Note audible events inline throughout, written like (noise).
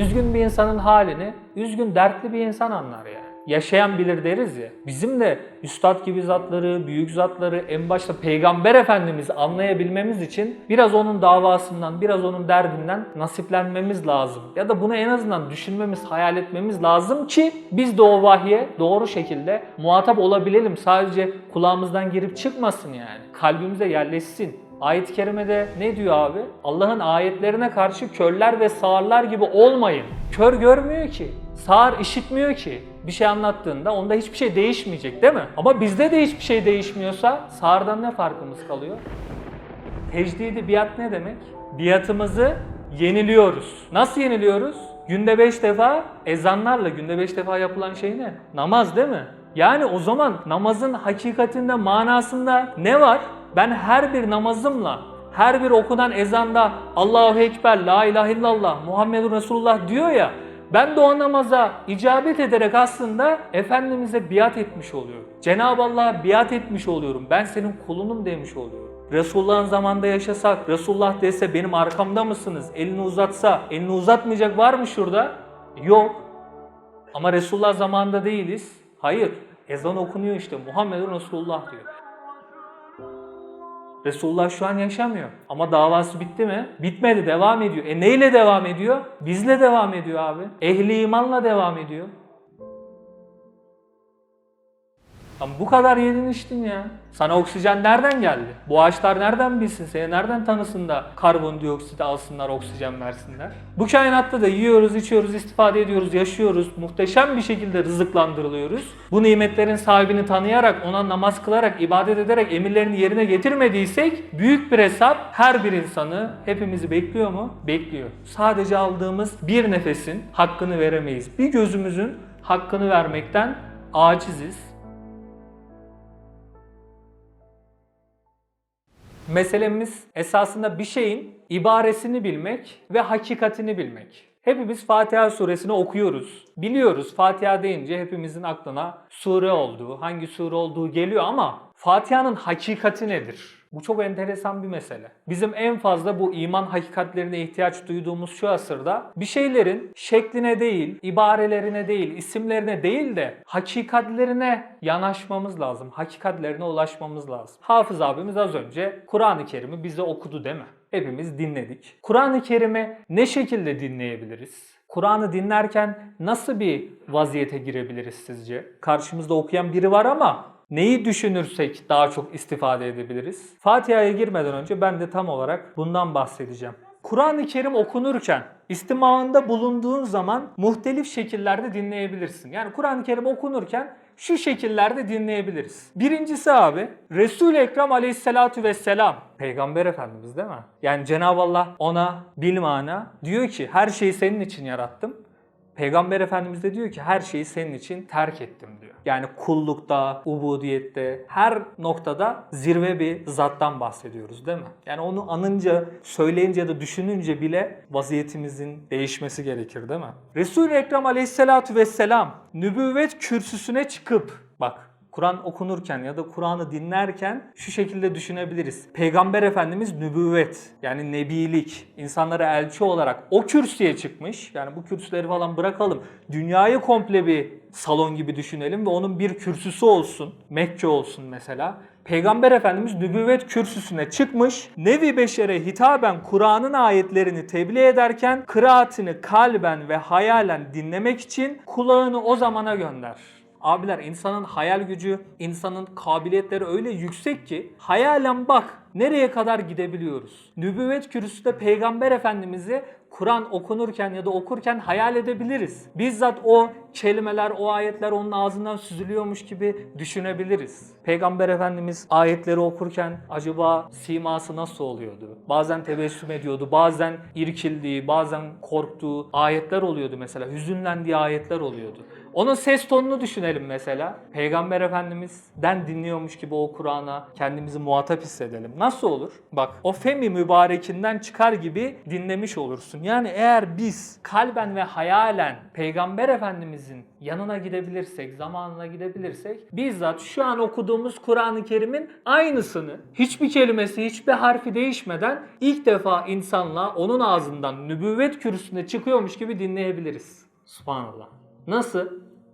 Üzgün bir insanın halini üzgün, dertli bir insan anlar yani. Yaşayan bilir deriz ya. Bizim de üstad gibi zatları, büyük zatları en başta Peygamber Efendimiz anlayabilmemiz için biraz onun davasından, biraz onun derdinden nasiplenmemiz lazım. Ya da bunu en azından düşünmemiz, hayal etmemiz lazım ki biz de o vahye doğru şekilde muhatap olabilelim. Sadece kulağımızdan girip çıkmasın yani. Kalbimize yerleşsin. Ayet-i kerimede ne diyor abi? Allah'ın ayetlerine karşı körler ve sağırlar gibi olmayın. Kör görmüyor ki. Sağır işitmiyor ki. Bir şey anlattığında onda hiçbir şey değişmeyecek değil mi? Ama bizde de hiçbir şey değişmiyorsa sağırdan ne farkımız kalıyor? Tecdidi biat ne demek? Biatımızı yeniliyoruz. Nasıl yeniliyoruz? Günde beş defa ezanlarla günde beş defa yapılan şey ne? Namaz değil mi? Yani o zaman namazın hakikatinde, manasında ne var? Ben her bir namazımla, her bir okunan ezanda Allahu Ekber, La ilahe illallah, Muhammedun Resulullah diyor ya, ben de o namaza icabet ederek aslında Efendimiz'e biat etmiş oluyorum. Cenab-ı Allah'a biat etmiş oluyorum. Ben senin kulunum demiş oluyorum. Resulullah'ın zamanında yaşasak, Resulullah dese benim arkamda mısınız? Elini uzatsa, elini uzatmayacak var mı şurada? Yok. Ama Resulullah zamanında değiliz. Hayır. Ezan okunuyor işte. Muhammedun Resulullah diyor. Resulullah şu an yaşamıyor. Ama davası bitti mi? Bitmedi, devam ediyor. E neyle devam ediyor? Bizle devam ediyor abi. Ehli imanla devam ediyor. Ama bu kadar yedin içtin ya. Sana oksijen nereden geldi? Bu ağaçlar nereden bilsin? Seni nereden tanısın da karbondioksit alsınlar, oksijen versinler? Bu kainatta da yiyoruz, içiyoruz, istifade ediyoruz, yaşıyoruz. Muhteşem bir şekilde rızıklandırılıyoruz. Bu nimetlerin sahibini tanıyarak, ona namaz kılarak, ibadet ederek emirlerini yerine getirmediysek büyük bir hesap her bir insanı, hepimizi bekliyor mu? Bekliyor. Sadece aldığımız bir nefesin hakkını veremeyiz. Bir gözümüzün hakkını vermekten aciziz. Meselemiz esasında bir şeyin ibaresini bilmek ve hakikatini bilmek. Hepimiz Fatiha suresini okuyoruz. Biliyoruz Fatiha deyince hepimizin aklına sure olduğu, hangi sure olduğu geliyor ama Fatiha'nın hakikati nedir? Bu çok enteresan bir mesele. Bizim en fazla bu iman hakikatlerine ihtiyaç duyduğumuz şu asırda bir şeylerin şekline değil, ibarelerine değil, isimlerine değil de hakikatlerine yanaşmamız lazım. Hakikatlerine ulaşmamız lazım. Hafız abimiz az önce Kur'an-ı Kerim'i bize okudu değil mi? Hepimiz dinledik. Kur'an-ı Kerim'i ne şekilde dinleyebiliriz? Kur'an'ı dinlerken nasıl bir vaziyete girebiliriz sizce? Karşımızda okuyan biri var ama neyi düşünürsek daha çok istifade edebiliriz? Fatiha'ya girmeden önce ben de tam olarak bundan bahsedeceğim. Kur'an-ı Kerim okunurken istimağında bulunduğun zaman muhtelif şekillerde dinleyebilirsin. Yani Kur'an-ı Kerim okunurken şu şekillerde dinleyebiliriz. Birincisi abi Resul-i Ekrem aleyhissalatu vesselam Peygamber Efendimiz değil mi? Yani Cenab-ı Allah ona bilmana diyor ki her şeyi senin için yarattım. Peygamber Efendimiz de diyor ki her şeyi senin için terk ettim diyor. Yani kullukta, ubudiyette, her noktada zirve bir zattan bahsediyoruz değil mi? Yani onu anınca, söyleyince ya da düşününce bile vaziyetimizin değişmesi gerekir değil mi? Resul-i Ekrem aleyhissalatu vesselam nübüvvet kürsüsüne çıkıp bak Kur'an okunurken ya da Kur'an'ı dinlerken şu şekilde düşünebiliriz. Peygamber Efendimiz nübüvvet yani nebilik, insanlara elçi olarak o kürsüye çıkmış. Yani bu kürsüleri falan bırakalım. Dünyayı komple bir salon gibi düşünelim ve onun bir kürsüsü olsun. Mekke olsun mesela. Peygamber Efendimiz nübüvvet kürsüsüne çıkmış. Nevi Beşer'e hitaben Kur'an'ın ayetlerini tebliğ ederken kıraatini kalben ve hayalen dinlemek için kulağını o zamana gönder. Abiler insanın hayal gücü, insanın kabiliyetleri öyle yüksek ki hayalen bak nereye kadar gidebiliyoruz. Nübüvvet kürsüsünde Peygamber Efendimiz'i Kur'an okunurken ya da okurken hayal edebiliriz. Bizzat o kelimeler, o ayetler onun ağzından süzülüyormuş gibi düşünebiliriz. Peygamber Efendimiz ayetleri okurken acaba siması nasıl oluyordu? Bazen tebessüm ediyordu, bazen irkildiği, bazen korktuğu ayetler oluyordu mesela. Hüzünlendiği ayetler oluyordu. Onun ses tonunu düşünelim mesela. Peygamber Efendimiz'den dinliyormuş gibi o Kur'an'a kendimizi muhatap hissedelim. Nasıl olur? Bak o femi mübarekinden çıkar gibi dinlemiş olursun. Yani eğer biz kalben ve hayalen Peygamber Efendimizin yanına gidebilirsek, zamanına gidebilirsek bizzat şu an okuduğumuz Kur'an-ı Kerim'in aynısını hiçbir kelimesi, hiçbir harfi değişmeden ilk defa insanla onun ağzından nübüvvet kürsüsünde çıkıyormuş gibi dinleyebiliriz. Subhanallah. Nasıl?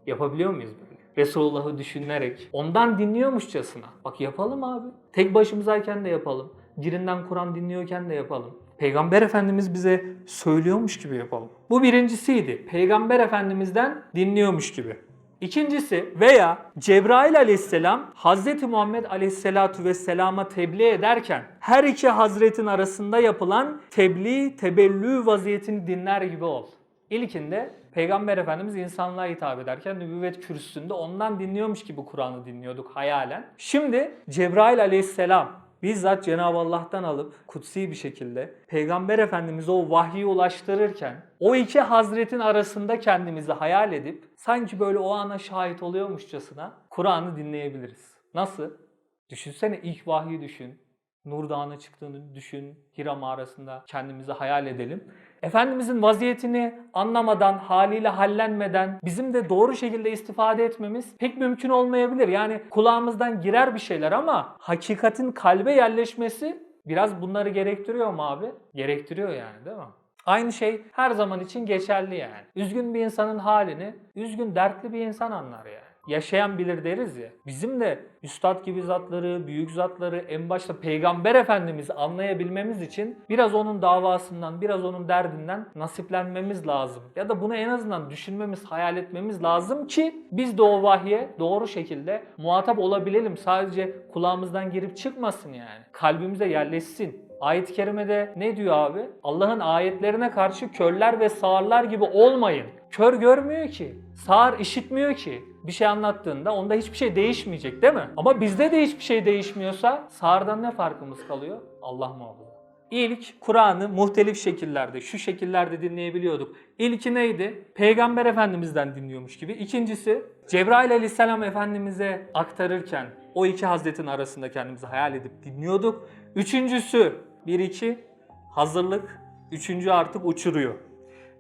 Yapabiliyor muyuz böyle? Resulullah'ı düşünerek, ondan dinliyormuşçasına. Bak yapalım abi. Tek başımızayken de yapalım. Birinden Kur'an dinliyorken de yapalım. Peygamber Efendimiz bize söylüyormuş gibi yapalım. Bu birincisiydi. Peygamber Efendimiz'den dinliyormuş gibi. İkincisi veya Cebrail aleyhisselam Hazreti Muhammed aleyhisselatu vesselama tebliğ ederken her iki hazretin arasında yapılan tebliğ, tebellü vaziyetini dinler gibi ol. İlkinde Peygamber Efendimiz insanlığa hitap ederken nübüvvet kürsüsünde ondan dinliyormuş gibi Kur'an'ı dinliyorduk hayalen. Şimdi Cebrail aleyhisselam bizzat Cenab-ı Allah'tan alıp kutsi bir şekilde Peygamber Efendimiz'e o vahyi ulaştırırken o iki hazretin arasında kendimizi hayal edip sanki böyle o ana şahit oluyormuşçasına Kur'an'ı dinleyebiliriz. Nasıl? Düşünsene ilk vahyi düşün. Nur Dağı'na çıktığını düşün. Hira mağarasında kendimizi hayal edelim. Efendimizin vaziyetini anlamadan, haliyle hallenmeden bizim de doğru şekilde istifade etmemiz pek mümkün olmayabilir. Yani kulağımızdan girer bir şeyler ama hakikatin kalbe yerleşmesi biraz bunları gerektiriyor mu abi? Gerektiriyor yani değil mi? Aynı şey her zaman için geçerli yani. Üzgün bir insanın halini üzgün dertli bir insan anlar yani yaşayan bilir deriz ya. Bizim de üstad gibi zatları, büyük zatları en başta Peygamber Efendimiz'i anlayabilmemiz için biraz onun davasından, biraz onun derdinden nasiplenmemiz lazım. Ya da bunu en azından düşünmemiz, hayal etmemiz lazım ki biz de o vahye doğru şekilde muhatap olabilelim. Sadece kulağımızdan girip çıkmasın yani. Kalbimize yerleşsin. Ayet-i kerimede ne diyor abi? Allah'ın ayetlerine karşı körler ve sağırlar gibi olmayın. Kör görmüyor ki. Sağır işitmiyor ki. Bir şey anlattığında onda hiçbir şey değişmeyecek değil mi? Ama bizde de hiçbir şey değişmiyorsa sağırdan ne farkımız kalıyor? Allah muhafaza. İlk Kur'an'ı muhtelif şekillerde, şu şekillerde dinleyebiliyorduk. İlki neydi? Peygamber Efendimiz'den dinliyormuş gibi. İkincisi Cebrail Aleyhisselam Efendimiz'e aktarırken o iki hazretin arasında kendimizi hayal edip dinliyorduk. Üçüncüsü, bir iki hazırlık. Üçüncü artık uçuruyor.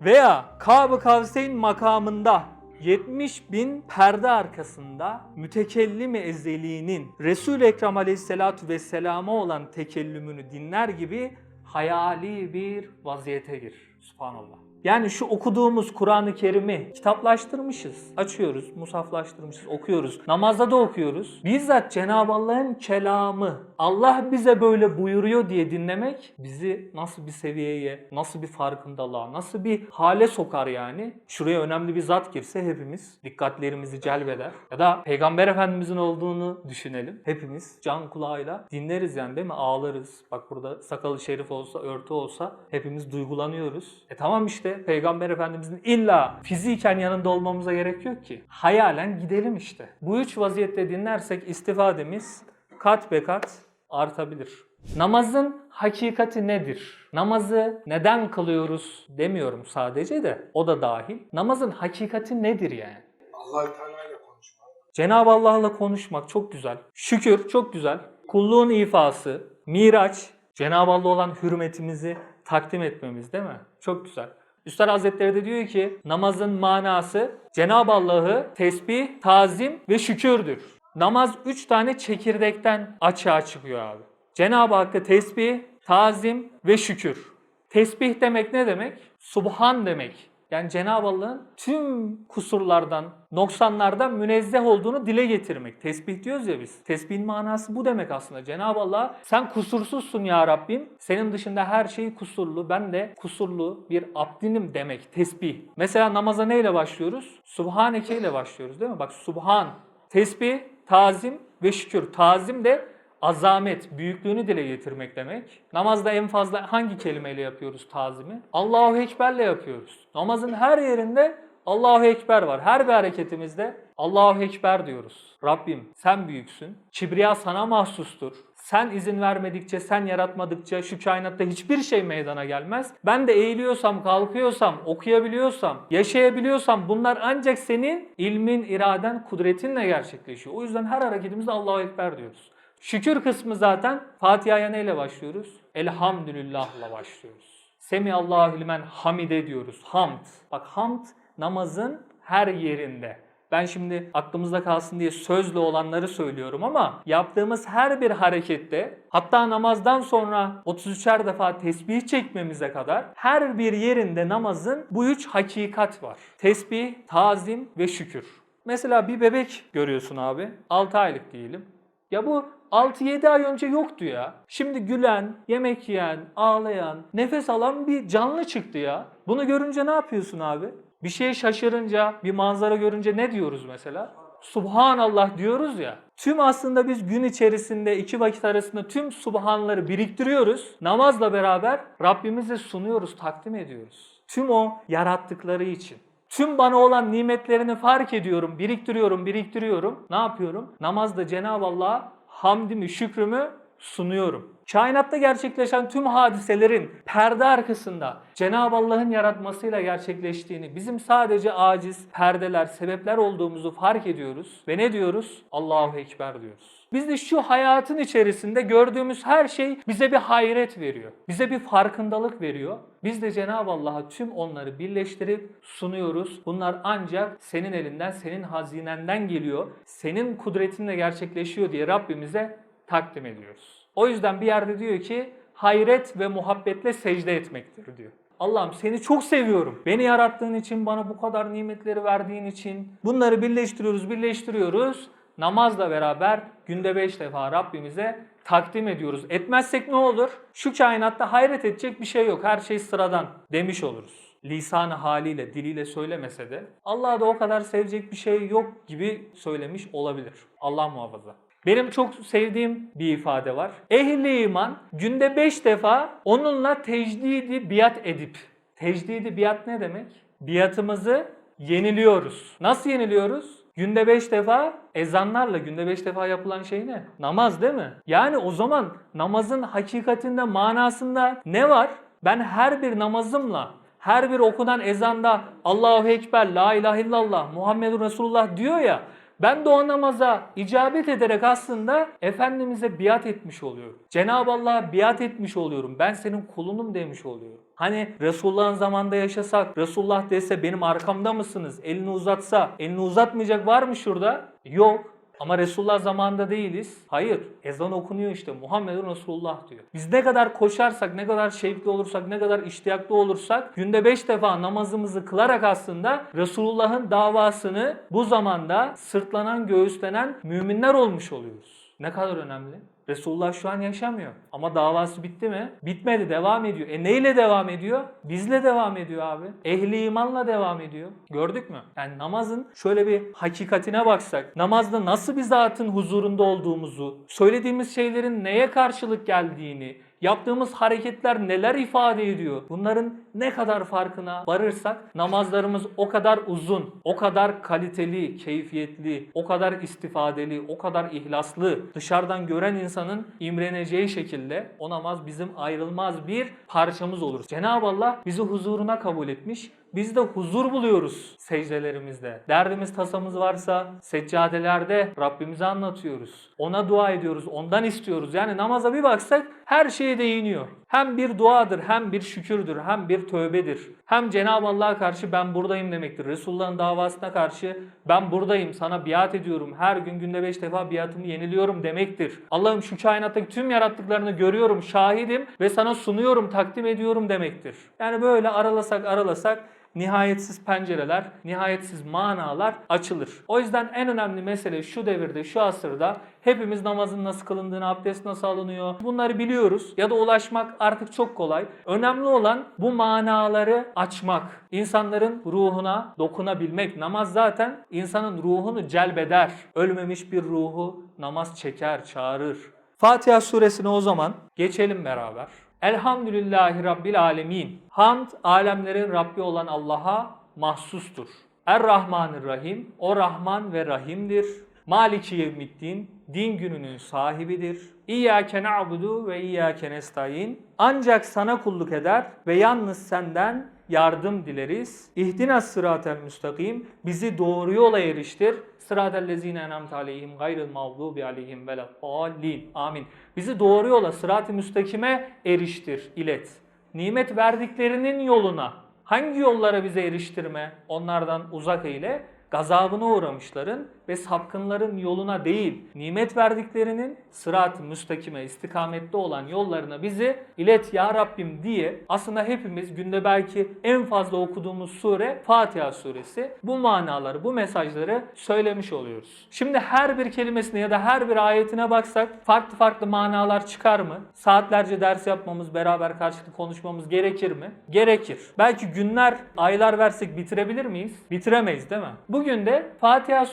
Veya Kab-ı Kavseyn makamında 70 bin perde arkasında mütekellim-i ezeliğinin Resul-i Ekrem aleyhissalatu vesselama olan tekellümünü dinler gibi hayali bir vaziyete gir. Subhanallah. Yani şu okuduğumuz Kur'an-ı Kerim'i kitaplaştırmışız. Açıyoruz, musaflaştırmışız, okuyoruz. Namazda da okuyoruz. Bizzat Cenab-ı Allah'ın kelamı, Allah bize böyle buyuruyor diye dinlemek bizi nasıl bir seviyeye, nasıl bir farkındalığa, nasıl bir hale sokar yani. Şuraya önemli bir zat girse hepimiz dikkatlerimizi celbeder. Ya da Peygamber Efendimizin olduğunu düşünelim. Hepimiz can kulağıyla dinleriz yani değil mi? Ağlarız. Bak burada sakalı şerif olsa, örtü olsa hepimiz duygulanıyoruz. E tamam işte Peygamber Efendimizin illa fiziken yanında olmamıza gerek yok ki. Hayalen gidelim işte. Bu üç vaziyette dinlersek istifademiz kat be kat artabilir. Namazın hakikati nedir? Namazı neden kılıyoruz demiyorum sadece de o da dahil. Namazın hakikati nedir yani? Allah-u Teala ile konuşmak. Cenab-ı Allah'la konuşmak çok güzel. Şükür çok güzel. Kulluğun ifası, miraç, Cenab-ı Allah'a olan hürmetimizi takdim etmemiz değil mi? Çok güzel. Üstad Hazretleri de diyor ki namazın manası Cenab-ı Allah'ı tesbih, tazim ve şükürdür. Namaz üç tane çekirdekten açığa çıkıyor abi. Cenab-ı Hakk'a tesbih, tazim ve şükür. Tesbih demek ne demek? Subhan demek. Yani Cenab-ı Allah'ın tüm kusurlardan, noksanlardan münezzeh olduğunu dile getirmek. Tesbih diyoruz ya biz. Tesbihin manası bu demek aslında. Cenab-ı Allah sen kusursuzsun ya Rabbim. Senin dışında her şey kusurlu. Ben de kusurlu bir abdinim demek. Tesbih. Mesela namaza neyle başlıyoruz? Subhaneke ile başlıyoruz değil mi? Bak Subhan, tesbih, tazim ve şükür. Tazim de azamet, büyüklüğünü dile getirmek demek. Namazda en fazla hangi kelimeyle yapıyoruz tazimi? Allahu Ekber'le yapıyoruz. Namazın her yerinde Allahu Ekber var. Her bir hareketimizde Allahu Ekber diyoruz. Rabbim sen büyüksün. Kibriya sana mahsustur. Sen izin vermedikçe, sen yaratmadıkça şu kainatta hiçbir şey meydana gelmez. Ben de eğiliyorsam, kalkıyorsam, okuyabiliyorsam, yaşayabiliyorsam bunlar ancak senin ilmin, iraden, kudretinle gerçekleşiyor. O yüzden her hareketimizde Allahu Ekber diyoruz. Şükür kısmı zaten Fatiha'ya neyle başlıyoruz? Elhamdülillah'la başlıyoruz. Semi Allahu limen hamide diyoruz. Hamd. Bak hamd namazın her yerinde. Ben şimdi aklımızda kalsın diye sözlü olanları söylüyorum ama yaptığımız her bir harekette hatta namazdan sonra 33'er defa tesbih çekmemize kadar her bir yerinde namazın bu üç hakikat var. Tesbih, tazim ve şükür. Mesela bir bebek görüyorsun abi. 6 aylık diyelim. Ya bu 6-7 ay önce yoktu ya. Şimdi gülen, yemek yiyen, ağlayan, nefes alan bir canlı çıktı ya. Bunu görünce ne yapıyorsun abi? Bir şeye şaşırınca, bir manzara görünce ne diyoruz mesela? Subhanallah diyoruz ya. Tüm aslında biz gün içerisinde iki vakit arasında tüm subhanları biriktiriyoruz. Namazla beraber Rabbimize sunuyoruz, takdim ediyoruz. Tüm o yarattıkları için. Tüm bana olan nimetlerini fark ediyorum, biriktiriyorum, biriktiriyorum. Ne yapıyorum? Namazda Cenab-ı Allah'a hamdimi, şükrümü sunuyorum. Kainatta gerçekleşen tüm hadiselerin perde arkasında Cenab-ı Allah'ın yaratmasıyla gerçekleştiğini, bizim sadece aciz, perdeler, sebepler olduğumuzu fark ediyoruz ve ne diyoruz? Allahu Ekber diyoruz. Biz de şu hayatın içerisinde gördüğümüz her şey bize bir hayret veriyor. Bize bir farkındalık veriyor. Biz de Cenab-ı Allah'a tüm onları birleştirip sunuyoruz. Bunlar ancak senin elinden, senin hazinenden geliyor. Senin kudretinle gerçekleşiyor diye Rabbimize takdim ediyoruz. O yüzden bir yerde diyor ki hayret ve muhabbetle secde etmektir diyor. Allah'ım seni çok seviyorum. Beni yarattığın için, bana bu kadar nimetleri verdiğin için. Bunları birleştiriyoruz, birleştiriyoruz. Namazla beraber günde beş defa Rabbimize takdim ediyoruz. Etmezsek ne olur? Şu kainatta hayret edecek bir şey yok. Her şey sıradan demiş oluruz. Lisanı haliyle, diliyle söylemese de Allah'a da o kadar sevecek bir şey yok gibi söylemiş olabilir. Allah muhafaza. Benim çok sevdiğim bir ifade var. Ehli iman günde 5 defa onunla tecdidi biat edip. Tecdidi biat ne demek? Biatımızı yeniliyoruz. Nasıl yeniliyoruz? Günde 5 defa ezanlarla günde 5 defa yapılan şey ne? Namaz değil mi? Yani o zaman namazın hakikatinde manasında ne var? Ben her bir namazımla her bir okunan ezanda Allahu Ekber, La ilahe illallah, Muhammedur Resulullah diyor ya. Ben de o namaza icabet ederek aslında Efendimiz'e biat etmiş oluyorum. Cenab-ı Allah'a biat etmiş oluyorum. Ben senin kulunum demiş oluyorum. Hani Resulullah'ın zamanında yaşasak, Resulullah dese benim arkamda mısınız? Elini uzatsa, elini uzatmayacak var mı şurada? Yok. Ama Resulullah zamanında değiliz. Hayır. Ezan okunuyor işte. Muhammedun Resulullah diyor. Biz ne kadar koşarsak, ne kadar şevkli olursak, ne kadar iştiyaklı olursak günde beş defa namazımızı kılarak aslında Resulullah'ın davasını bu zamanda sırtlanan, göğüslenen müminler olmuş oluyoruz. Ne kadar önemli. Resulullah şu an yaşamıyor. Ama davası bitti mi? Bitmedi, devam ediyor. E neyle devam ediyor? Bizle devam ediyor abi. Ehli imanla devam ediyor. Gördük mü? Yani namazın şöyle bir hakikatine baksak, namazda nasıl bir zatın huzurunda olduğumuzu, söylediğimiz şeylerin neye karşılık geldiğini, Yaptığımız hareketler neler ifade ediyor? Bunların ne kadar farkına varırsak namazlarımız o kadar uzun, o kadar kaliteli, keyfiyetli, o kadar istifadeli, o kadar ihlaslı, dışarıdan gören insanın imreneceği şekilde o namaz bizim ayrılmaz bir parçamız olur. Cenab-ı Allah bizi huzuruna kabul etmiş. Biz de huzur buluyoruz secdelerimizde. Derdimiz tasamız varsa seccadelerde Rabbimize anlatıyoruz. Ona dua ediyoruz, ondan istiyoruz. Yani namaza bir baksak her şeye değiniyor. Hem bir duadır, hem bir şükürdür, hem tövbedir. Hem Cenab-ı Allah'a karşı ben buradayım demektir. Resulullah'ın davasına karşı ben buradayım, sana biat ediyorum. Her gün günde beş defa biatımı yeniliyorum demektir. Allah'ım şu kainattaki tüm yarattıklarını görüyorum, şahidim ve sana sunuyorum, takdim ediyorum demektir. Yani böyle aralasak aralasak nihayetsiz pencereler, nihayetsiz manalar açılır. O yüzden en önemli mesele şu devirde, şu asırda hepimiz namazın nasıl kılındığını, abdest nasıl alınıyor bunları biliyoruz ya da ulaşmak artık çok kolay. Önemli olan bu manaları açmak. İnsanların ruhuna dokunabilmek. Namaz zaten insanın ruhunu celbeder. Ölmemiş bir ruhu namaz çeker, çağırır. Fatiha suresine o zaman geçelim beraber. Elhamdülillahi Rabbil Alemin. Hamd alemlerin Rabbi olan Allah'a mahsustur. Er-Rahmanir-Rahim. O Rahman ve Rahim'dir. Maliki yevmiddin. Din gününün sahibidir. İyyâke na'budu ve iyyâke nestaîn. Ancak sana kulluk eder ve yalnız senden yardım dileriz. İhdina sıratel müstakim. Bizi doğru yola eriştir. Sıratel lezine enamte aleyhim gayril mağdubi aleyhim veleddallin. Amin. Bizi doğru yola sırat-ı müstakime eriştir, ilet. nimet verdiklerinin yoluna, hangi yollara bize eriştirme, onlardan uzak eyle, gazabına uğramışların ve sapkınların yoluna değil, nimet verdiklerinin sırat-ı müstakime, istikamette olan yollarına bizi ilet ya Rabbim diye aslında hepimiz günde belki en fazla okuduğumuz sure Fatiha suresi. Bu manaları, bu mesajları söylemiş oluyoruz. Şimdi her bir kelimesine ya da her bir ayetine baksak farklı farklı manalar çıkar mı? Saatlerce ders yapmamız, beraber karşılıklı konuşmamız gerekir mi? Gerekir. Belki günler, aylar versek bitirebilir miyiz? Bitiremeyiz değil mi? Bugün de Fatiha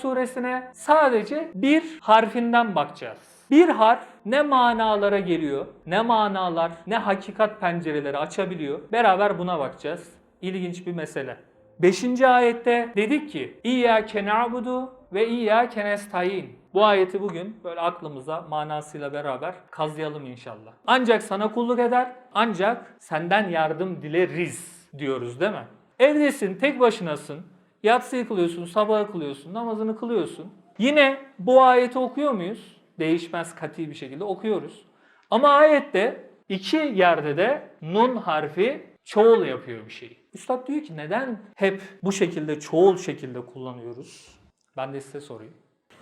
suresine sadece bir harfinden bakacağız. Bir harf ne manalara geliyor, ne manalar, ne hakikat pencereleri açabiliyor. Beraber buna bakacağız. İlginç bir mesele. 5. ayette dedik ki İyyâke na'budu ve İyyâke nestaîn. Bu ayeti bugün böyle aklımıza manasıyla beraber kazıyalım inşallah. Ancak sana kulluk eder, ancak senden yardım dileriz diyoruz değil mi? Evdesin, tek başınasın. Yatsıyı kılıyorsun, sabahı kılıyorsun, namazını kılıyorsun. Yine bu ayeti okuyor muyuz? Değişmez kati bir şekilde okuyoruz. Ama ayette iki yerde de nun harfi çoğul yapıyor bir şeyi. Üstad diyor ki neden hep bu şekilde çoğul şekilde kullanıyoruz? Ben de size sorayım.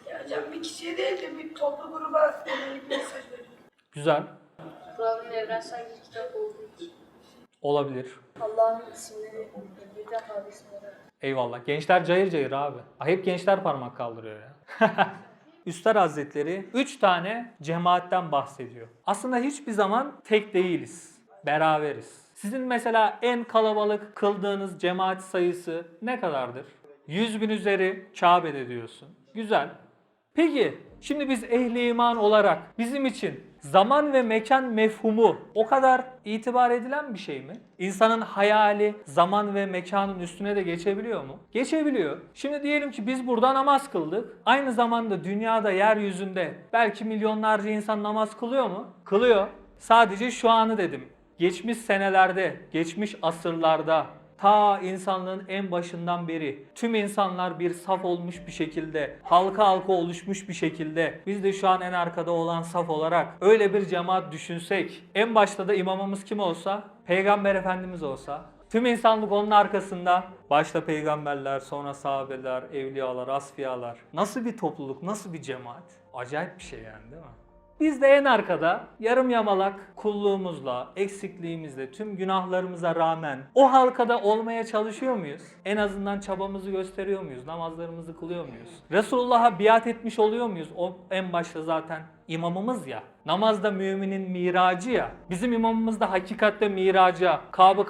Ya hocam bir kişiye değil de bir toplu gruba yönelik mesaj veriyor. Güzel. Kur'an'ın evrensel bir kitap olduğu için Olabilir. Allah'ın isimleri bir defa isimleri. Eyvallah. Gençler cayır cayır abi. Hep gençler parmak kaldırıyor ya. (laughs) Üstad Hazretleri 3 tane cemaatten bahsediyor. Aslında hiçbir zaman tek değiliz. Beraberiz. Sizin mesela en kalabalık kıldığınız cemaat sayısı ne kadardır? 100 bin üzeri Kabe'de diyorsun. Güzel. Peki şimdi biz ehli iman olarak bizim için zaman ve mekan mefhumu o kadar itibar edilen bir şey mi? İnsanın hayali zaman ve mekanın üstüne de geçebiliyor mu? Geçebiliyor. Şimdi diyelim ki biz burada namaz kıldık. Aynı zamanda dünyada yeryüzünde belki milyonlarca insan namaz kılıyor mu? Kılıyor. Sadece şu anı dedim. Geçmiş senelerde, geçmiş asırlarda ta insanlığın en başından beri tüm insanlar bir saf olmuş bir şekilde, halka halka oluşmuş bir şekilde biz de şu an en arkada olan saf olarak öyle bir cemaat düşünsek, en başta da imamımız kim olsa, Peygamber Efendimiz olsa, tüm insanlık onun arkasında, başta peygamberler, sonra sahabeler, evliyalar, asfiyalar. Nasıl bir topluluk, nasıl bir cemaat? Acayip bir şey yani değil mi? Biz de en arkada yarım yamalak kulluğumuzla, eksikliğimizle, tüm günahlarımıza rağmen o halkada olmaya çalışıyor muyuz? En azından çabamızı gösteriyor muyuz? Namazlarımızı kılıyor muyuz? Resulullah'a biat etmiş oluyor muyuz? O en başta zaten imamımız ya. Namazda müminin miracı ya. Bizim imamımız da hakikatte miraca, Kab-ı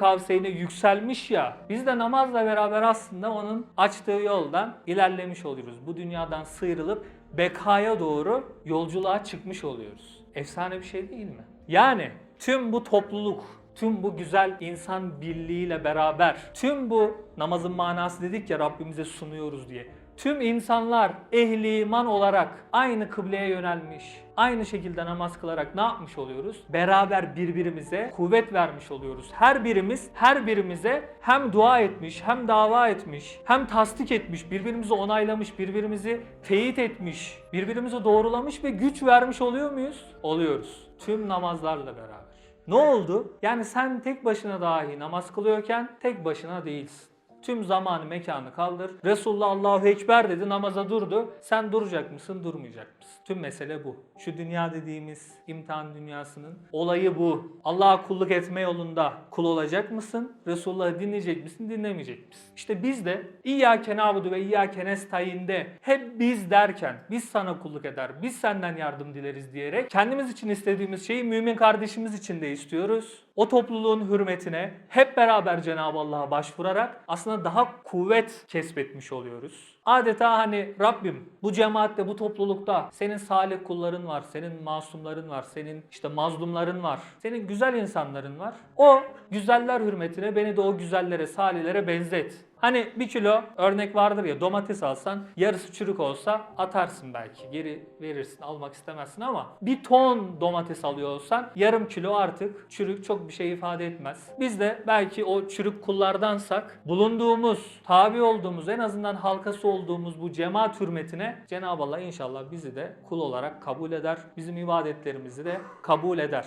yükselmiş ya. Biz de namazla beraber aslında onun açtığı yoldan ilerlemiş oluyoruz. Bu dünyadan sıyrılıp bekaya doğru yolculuğa çıkmış oluyoruz. Efsane bir şey değil mi? Yani tüm bu topluluk, tüm bu güzel insan birliğiyle beraber, tüm bu namazın manası dedik ya Rabbimize sunuyoruz diye. Tüm insanlar ehli iman olarak aynı kıbleye yönelmiş, aynı şekilde namaz kılarak ne yapmış oluyoruz? Beraber birbirimize kuvvet vermiş oluyoruz. Her birimiz her birimize hem dua etmiş, hem dava etmiş, hem tasdik etmiş, birbirimizi onaylamış, birbirimizi teyit etmiş, birbirimizi doğrulamış ve güç vermiş oluyor muyuz? Oluyoruz. Tüm namazlarla beraber. Ne oldu? Yani sen tek başına dahi namaz kılıyorken tek başına değilsin. Tüm zamanı mekanı kaldır. Resulullah Allahu Ekber dedi namaza durdu. Sen duracak mısın durmayacak mısın? Tüm mesele bu. Şu dünya dediğimiz imtihan dünyasının olayı bu. Allah'a kulluk etme yolunda kul olacak mısın? Resulullah'ı dinleyecek misin dinlemeyecek misin? İşte biz de İyyâke nâbudu ve İyyâke nestaîn'de hep biz derken biz sana kulluk eder, biz senden yardım dileriz diyerek kendimiz için istediğimiz şeyi mümin kardeşimiz için de istiyoruz. O topluluğun hürmetine hep beraber Cenab-ı Allah'a başvurarak aslında daha kuvvet kesbetmiş oluyoruz. Adeta hani Rabbim bu cemaatte, bu toplulukta senin salih kulların var, senin masumların var, senin işte mazlumların var, senin güzel insanların var. O güzeller hürmetine beni de o güzellere, salihlere benzet. Hani bir kilo örnek vardır ya domates alsan yarısı çürük olsa atarsın belki geri verirsin almak istemezsin ama bir ton domates alıyor olsan yarım kilo artık çürük çok bir şey ifade etmez. Biz de belki o çürük kullardansak bulunduğumuz tabi olduğumuz en azından halkası olduğumuz bu cemaat hürmetine Cenab-ı Allah inşallah bizi de kul olarak kabul eder. Bizim ibadetlerimizi de kabul eder.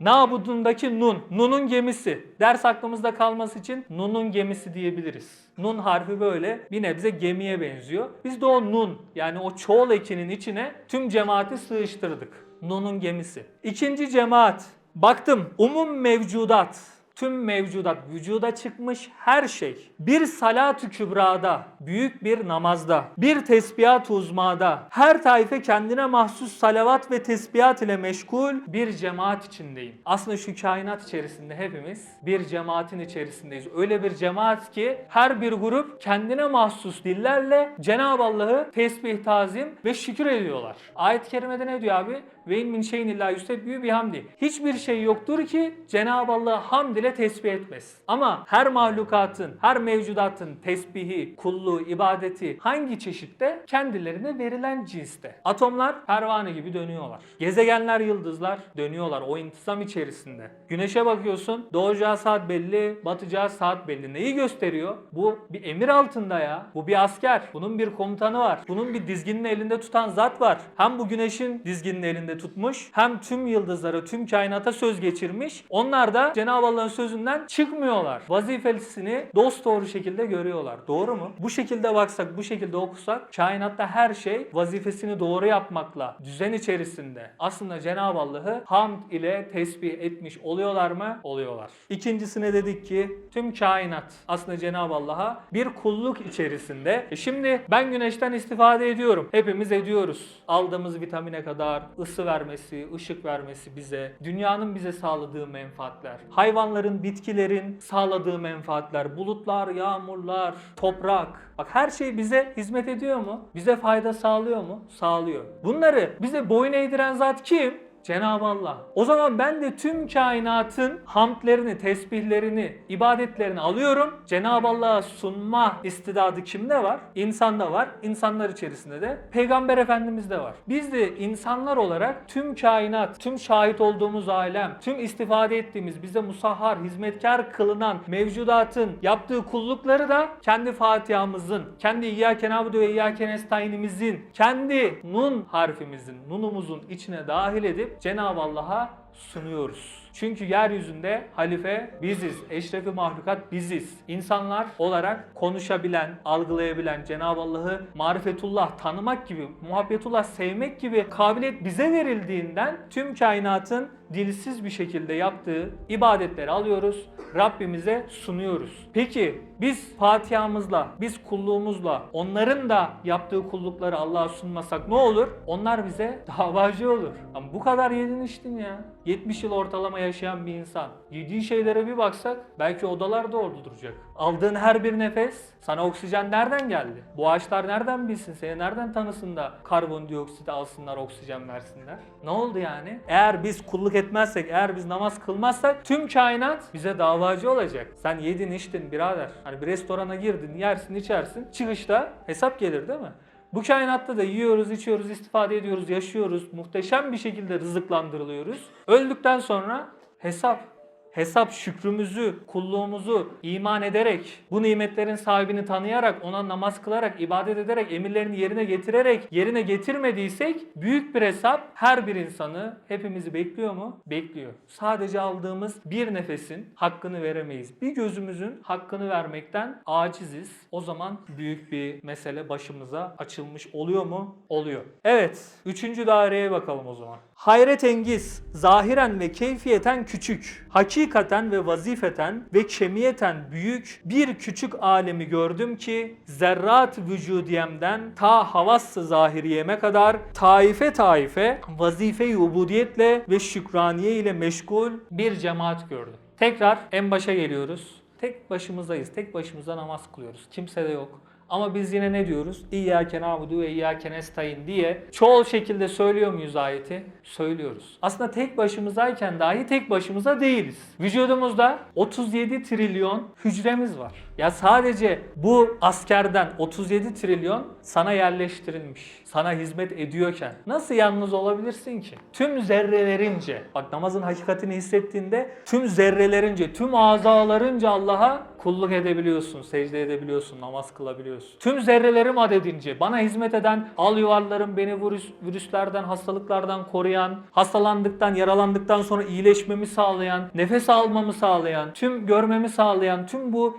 Nabudundaki nun. Nun'un gemisi. Ders aklımızda kalması için Nun'un gemisi diyebiliriz. Nun harfi böyle bir nebze gemiye benziyor. Biz de o nun yani o çoğul ekinin içine tüm cemaati sığıştırdık. Nun'un gemisi. İkinci cemaat. Baktım umum mevcudat tüm mevcudat, vücuda çıkmış her şey bir salat-ı kübrada, büyük bir namazda, bir tesbihat uzmada, her taife kendine mahsus salavat ve tesbihat ile meşgul bir cemaat içindeyim. Aslında şu kainat içerisinde hepimiz bir cemaatin içerisindeyiz. Öyle bir cemaat ki her bir grup kendine mahsus dillerle Cenab-ı Allah'ı tesbih, tazim ve şükür ediyorlar. Ayet-i kerimede ne diyor abi? Ve in min şeyin illa yusebbihu bihamdi. Hiçbir şey yoktur ki Cenab-ı Allah'ı hamd ile tesbih etmez. Ama her mahlukatın, her mevcudatın tesbihi, kulluğu, ibadeti hangi çeşitte? Kendilerine verilen cinste. Atomlar pervane gibi dönüyorlar. Gezegenler, yıldızlar dönüyorlar o intisam içerisinde. Güneşe bakıyorsun, doğacağı saat belli, batacağı saat belli. Neyi gösteriyor? Bu bir emir altında ya. Bu bir asker. Bunun bir komutanı var. Bunun bir dizginini elinde tutan zat var. Hem bu güneşin dizginini elinde tutmuş, hem tüm yıldızlara, tüm kainata söz geçirmiş. Onlar da Cenab-ı Allah'ın sözünden çıkmıyorlar. Vazifesini dost doğru şekilde görüyorlar. Doğru mu? Bu şekilde baksak, bu şekilde okusak kainatta her şey vazifesini doğru yapmakla, düzen içerisinde aslında Cenab-ı Allah'ı hamd ile tesbih etmiş oluyorlar mı? Oluyorlar. İkincisine dedik ki tüm kainat aslında Cenab-ı Allah'a bir kulluk içerisinde. E şimdi ben güneşten istifade ediyorum. Hepimiz ediyoruz. Aldığımız vitamine kadar ısı vermesi, ışık vermesi bize, dünyanın bize sağladığı menfaatler, hayvanların, bitkilerin sağladığı menfaatler, bulutlar, yağmurlar, toprak. Bak her şey bize hizmet ediyor mu? Bize fayda sağlıyor mu? Sağlıyor. Bunları bize boyun eğdiren zat kim? Cenab-ı Allah. O zaman ben de tüm kainatın hamdlerini, tesbihlerini, ibadetlerini alıyorum. Cenab-ı Allah'a sunma istidadı kimde var? İnsanda var. İnsanlar içerisinde de Peygamber Efendimiz de var. Biz de insanlar olarak tüm kainat, tüm şahit olduğumuz alem, tüm istifade ettiğimiz, bize musahhar, hizmetkar kılınan mevcudatın yaptığı kullukları da kendi Fatiha'mızın, kendi İyyâke na'budu ve İyyâke nestaîn'imizin, kendi nun harfimizin, nunumuzun içine dahil edip Cenab-ı Allah'a sunuyoruz. Çünkü yeryüzünde halife biziz, eşrefi mahlukat biziz. İnsanlar olarak konuşabilen, algılayabilen, Cenab-ı Allah'ı marifetullah tanımak gibi, muhabbetullah sevmek gibi kabiliyet bize verildiğinden tüm kainatın dilsiz bir şekilde yaptığı ibadetleri alıyoruz, Rabbimize sunuyoruz. Peki biz Fatiha'mızla, biz kulluğumuzla onların da yaptığı kullukları Allah'a sunmasak ne olur? Onlar bize davacı olur. Ama bu kadar yedin içtin ya. 70 yıl ortalama yaşayan bir insan. Yediği şeylere bir baksak belki odalar da orada duracak. Aldığın her bir nefes sana oksijen nereden geldi? Bu ağaçlar nereden bilsin? Seni nereden tanısın da karbondioksit alsınlar, oksijen versinler? Ne oldu yani? Eğer biz kulluk etmezsek, eğer biz namaz kılmazsak tüm kainat bize davacı olacak. Sen yedin içtin birader. Hani bir restorana girdin, yersin, içersin. Çıkışta hesap gelir değil mi? Bu kainatta da yiyoruz, içiyoruz, istifade ediyoruz, yaşıyoruz. Muhteşem bir şekilde rızıklandırılıyoruz. Öldükten sonra hesap. Hesap şükrümüzü, kulluğumuzu iman ederek, bu nimetlerin sahibini tanıyarak, ona namaz kılarak, ibadet ederek, emirlerini yerine getirerek, yerine getirmediysek büyük bir hesap her bir insanı, hepimizi bekliyor mu? Bekliyor. Sadece aldığımız bir nefesin hakkını veremeyiz. Bir gözümüzün hakkını vermekten aciziz. O zaman büyük bir mesele başımıza açılmış oluyor mu? Oluyor. Evet, üçüncü daireye bakalım o zaman. Hayret engiz, zahiren ve keyfiyeten küçük, hakikaten ve vazifeten ve kemiyeten büyük bir küçük alemi gördüm ki zerrat vücudiyemden ta havas-ı zahiriyeme kadar taife taife vazife-i ubudiyetle ve şükraniye ile meşgul bir cemaat gördüm. Tekrar en başa geliyoruz. Tek başımızdayız. Tek başımıza namaz kılıyoruz. Kimse de yok. Ama biz yine ne diyoruz? İyyâke nâbudu ve iyyâke nestaîn diye çoğul şekilde söylüyor muyuz ayeti? Söylüyoruz. Aslında tek başımızdayken dahi tek başımıza değiliz. Vücudumuzda 37 trilyon hücremiz var. Ya sadece bu askerden 37 trilyon sana yerleştirilmiş. Sana hizmet ediyorken nasıl yalnız olabilirsin ki? Tüm zerrelerince, bak namazın hakikatini hissettiğinde tüm zerrelerince, tüm azalarınca Allah'a kulluk edebiliyorsun, secde edebiliyorsun, namaz kılabiliyorsun. Tüm zerrelerim adedince bana hizmet eden al yuvarlarım beni virüs, virüslerden, hastalıklardan koruyan, hastalandıktan, yaralandıktan sonra iyileşmemi sağlayan, nefes almamı sağlayan, tüm görmemi sağlayan, tüm bu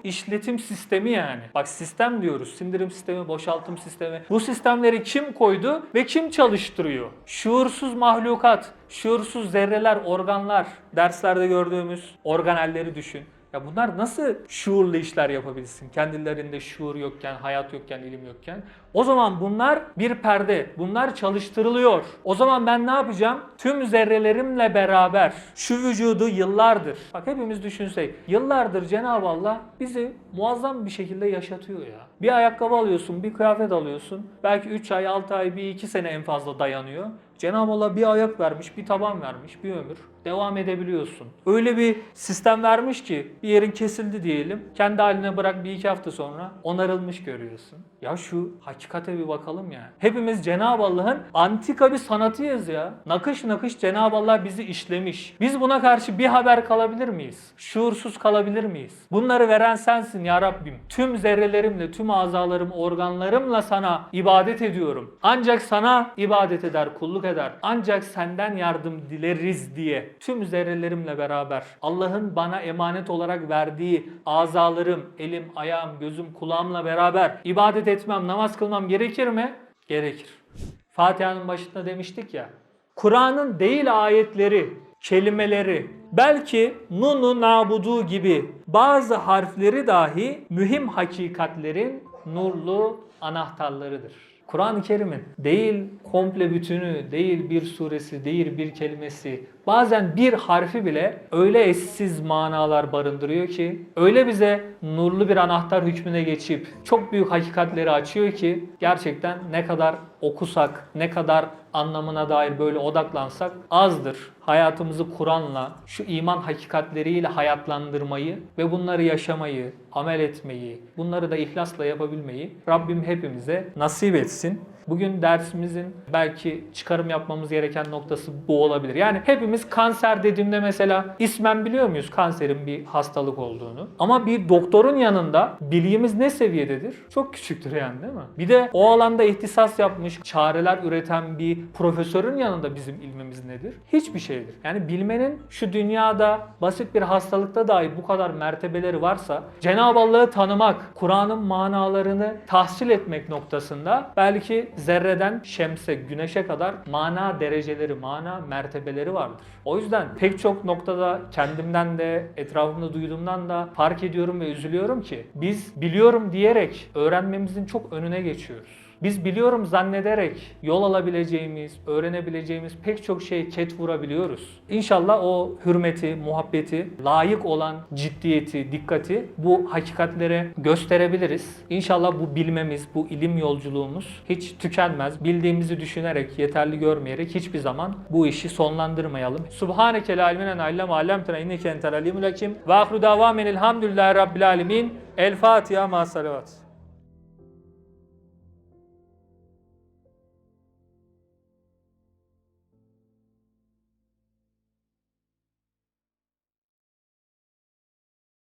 işletim sistemi yani. Bak sistem diyoruz. Sindirim sistemi, boşaltım sistemi. Bu sistemleri kim koydu ve kim çalıştırıyor? Şuursuz mahlukat, şuursuz zerreler, organlar, derslerde gördüğümüz organelleri düşün. Ya bunlar nasıl şuurlu işler yapabilsin? Kendilerinde şuur yokken, hayat yokken, ilim yokken. O zaman bunlar bir perde. Bunlar çalıştırılıyor. O zaman ben ne yapacağım? Tüm zerrelerimle beraber şu vücudu yıllardır. Bak hepimiz düşünsek. Yıllardır Cenab-ı Allah bizi muazzam bir şekilde yaşatıyor ya. Bir ayakkabı alıyorsun, bir kıyafet alıyorsun. Belki 3 ay, 6 ay, bir 2 sene en fazla dayanıyor. Cenab-ı Allah bir ayak vermiş, bir taban vermiş, bir ömür. Devam edebiliyorsun. Öyle bir sistem vermiş ki bir yerin kesildi diyelim. Kendi haline bırak bir iki hafta sonra onarılmış görüyorsun. Ya şu hakikate bir bakalım ya. Hepimiz Cenab-ı Allah'ın antika bir sanatıyız ya. Nakış nakış Cenab-ı Allah bizi işlemiş. Biz buna karşı bir haber kalabilir miyiz? Şuursuz kalabilir miyiz? Bunları veren sensin ya Rabbim. Tüm zerrelerimle, tüm azalarım, organlarımla sana ibadet ediyorum. Ancak sana ibadet eder, kulluk eder. Ancak senden yardım dileriz diye tüm zerrelerimle beraber Allah'ın bana emanet olarak verdiği azalarım, elim, ayağım, gözüm, kulağımla beraber ibadet etmem, namaz kılmam gerekir mi? Gerekir. Fatiha'nın başında demiştik ya. Kur'an'ın değil ayetleri, kelimeleri, belki nunu nabudu gibi bazı harfleri dahi mühim hakikatlerin nurlu anahtarlarıdır. Kur'an-ı Kerim'in değil komple bütünü, değil bir suresi, değil bir kelimesi, bazen bir harfi bile öyle eşsiz manalar barındırıyor ki, öyle bize nurlu bir anahtar hükmüne geçip çok büyük hakikatleri açıyor ki gerçekten ne kadar okusak, ne kadar anlamına dair böyle odaklansak azdır. Hayatımızı Kur'an'la, şu iman hakikatleriyle hayatlandırmayı ve bunları yaşamayı, amel etmeyi, bunları da ihlasla yapabilmeyi Rabbim hepimize nasip etsin. Bugün dersimizin belki çıkarım yapmamız gereken noktası bu olabilir. Yani hepimiz kanser dediğimde mesela ismen biliyor muyuz kanserin bir hastalık olduğunu? Ama bir doktorun yanında bilgimiz ne seviyededir? Çok küçüktür yani değil mi? Bir de o alanda ihtisas yapmış, çareler üreten bir profesörün yanında bizim ilmimiz nedir? Hiçbir şeydir. Yani bilmenin şu dünyada basit bir hastalıkta dahi bu kadar mertebeleri varsa Cenab-ı Allah'ı tanımak, Kur'an'ın manalarını tahsil etmek noktasında belki zerreden şemse, güneşe kadar mana dereceleri, mana mertebeleri vardır. O yüzden pek çok noktada kendimden de, etrafımda duyduğumdan da fark ediyorum ve üzülüyorum ki biz biliyorum diyerek öğrenmemizin çok önüne geçiyoruz. Biz biliyorum zannederek yol alabileceğimiz, öğrenebileceğimiz pek çok şeye ket vurabiliyoruz. İnşallah o hürmeti, muhabbeti, layık olan ciddiyeti, dikkati bu hakikatlere gösterebiliriz. İnşallah bu bilmemiz, bu ilim yolculuğumuz hiç tükenmez. Bildiğimizi düşünerek, yeterli görmeyerek hiçbir zaman bu işi sonlandırmayalım. Subhaneke la ilminen allem allemtena inneke entel alimul hakim. Ve ahru davamen elhamdülillahi rabbil alemin. El Fatiha ma salavat.